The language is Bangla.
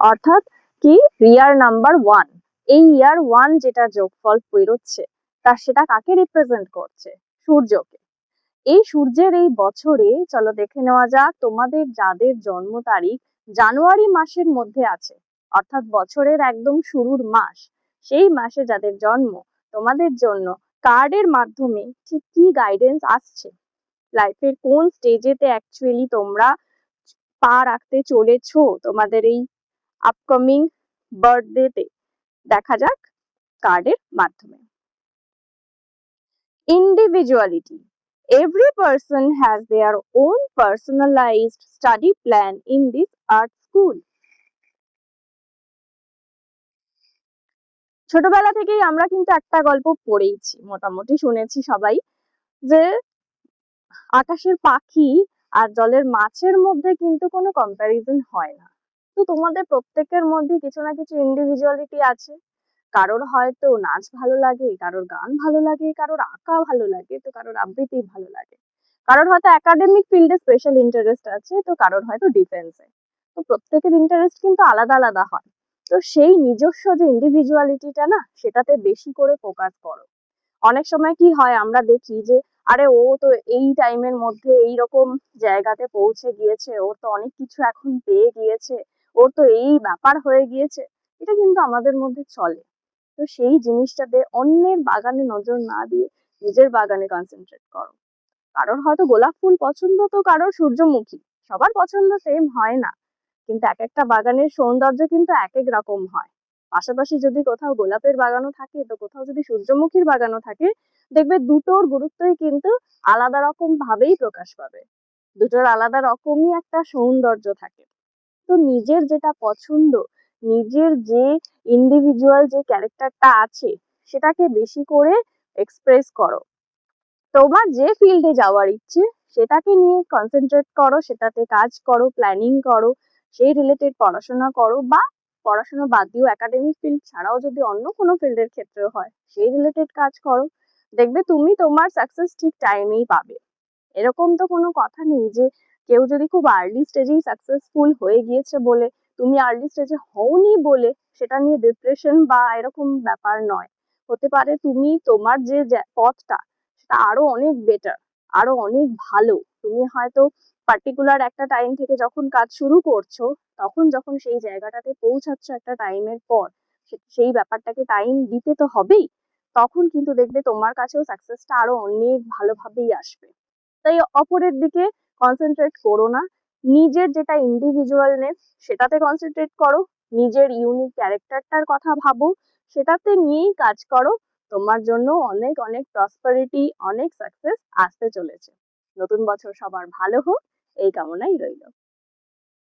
অর্থাৎ কি? ইয়ার নাম্বার ওয়ান এই ইয়ার ওয়ান যেটা যোগফল বেরোচ্ছে, তা সেটা কাকে রিপ্রেজেন্ট করছে? সূর্যকে। এই সূর্যের এই বছরে, চলো দেখে নেওয়া যাক তোমাদের যাদের জন্ম তারিখ জানুয়ারি মাসের মধ্যে আছে, অর্থাৎ বছরের একদম শুরুর মাস, সেই মাসে যাদের জন্ম, তোমাদের জন্য কার্ডের মাধ্যমে ঠিক কি গাইডেন্স আসছে? লাইফের কোন স্টেজেতে অ্যাকচুয়ালি তোমরা পা রাখতে চলেছো তোমাদের এই আপকামিং বার্থডেতে দেখা যাক কার্ডের মাধ্যমে। Individuality Every person has their own personalized study plan in this art school. ছোটবেলা থেকেই আমরা কিন্তু একটা গল্প পড়েইছি, মোটামুটি শুনেছি সবাই, যে আকাশের পাখি আর জলের মাছের মধ্যে কিন্তু কোনো কম্প্যারিজন হয় না। তো তোমাদের প্রত্যেকের মধ্যে কিছু না কিছু ইন্ডিভিজুয়ালিটি আছে। কারোর হয়তো নাচ ভালো লাগে, কারোর গান ভালো লাগে, কারোর আঁকা ভালো লাগে, তো কারোর আবৃত্তি ভালো লাগে। কারোর হয়তো একাডেমিক ফিল্ডে স্পেশাল ইন্টারেস্ট আছে, তো কারোর হয়তো ডিফেন্সে তো প্রত্যেকের ইন্টারেস্ট কিন্তু আলাদা আলাদা হয়। তো সেই নিজস্ব যে ইন্ডিভিজুয়ালিটিটা না, সেটাতে বেশি করে ফোকাস করো। অনেক সময় কি হয়, আমরা দেখি যে আরে ও তো এই টাইমের মধ্যে এই রকম জায়গাতে পৌঁছে গিয়েছে, ওর তো অনেক কিছু এখন পেয়ে গিয়েছে, ওর তো এই ব্যাপার হয়ে গিয়েছে, এটা কিন্তু আমাদের মধ্যে চলে। তো সেই জিনিসটাতে অন্যের বাগানে নজর না দিয়ে নিজের বাগানে কনসেন্ট্রেট করো। কারোর হয়তো গোলাপ ফুল পছন্দ তো কারোর সূর্যমুখী, সবার পছন্দ সেম হয় না। কিন্তু এক একটা বাগানের সৌন্দর্য কিন্তু এক এক রকম হয়। পাশাপাশি যদি কোথাও গোলাপের বাগানও থাকে, তো কোথাও যদি সূর্যমুখীর বাগানও থাকে দেখবে দুটোর গুরুত্বই কিন্তু আলাদা রকম ভাবেই প্রকাশ পাবে। দুটোর আলাদা রকমই একটা সৌন্দর্য থাকে। তো নিজের যেটা পছন্দ, নিজের যে ইন্ডিভিজুয়াল যে ক্যারেক্টারটা আছে, সেটাকে বেশি করে এক্সপ্রেস করো। তোমার যে ফিল্ডে যাওয়ার ইচ্ছে, সেটাকে নিয়ে কনসেন্ট্রেট করো, সেটাতে কাজ করো প্ল্যানিং করো, সেই রিলেটেড পড়াশোনা করো বা পড়াশোনা বাদ দিয়েও একাডেমিক ফিল্ড ছাড়াও যদি অন্য কোনো ফিল্ডের ক্ষেত্রেও হয়, সেই রিলেটেড কাজ করো। দেখবে তুমি তোমার সাকসেস ঠিক টাইমেই পাবে। এরকম তো কোনো কথা নেই যে, কেউ যদি খুব আর্লি স্টেজেই সাকসেসফুল হয়ে গিয়েছে বলে, তুমি আর্লি স্টেজে হওনি বলে সেটা নিয়ে ডিপ্রেশন বা এরকম ব্যাপার নয়। হতে পারে তুমি তোমার যে পথটা, সেটা আরও অনেক বেটার আরও অনেক ভালো। তুমি হয়তো পার্টিকুলার একটা টাইম থেকে যখন কাজ শুরু করছ, তখন যখন সেই জায়গাটাতে পৌঁছাচ্ছ একটা টাইমের পর সেই ব্যাপারটাকে টাইম দিতে তো হবেই। তখন কিন্তু দেখবে তোমার কাছেও সাকসেসটা আরও অনেক ভালোভাবেই আসবে। তাই অপরের দিকে কনসেন্ট্রেট করো না। নিজের যেটা ইন্ডিভিজুয়ালনেস সেটাতে কনসেন্ট্রেট করো। নিজের ইউনিক ক্যারেক্টারটার কথা ভাবো। সেটাতে নিয়েই কাজ করো। তোমার জন্য অনেক অনেক প্রসপারিটি অনেক সাকসেস আসতে চলেছে। নতুন বছর সবার ভালো হোক। এই কামনাই রইল।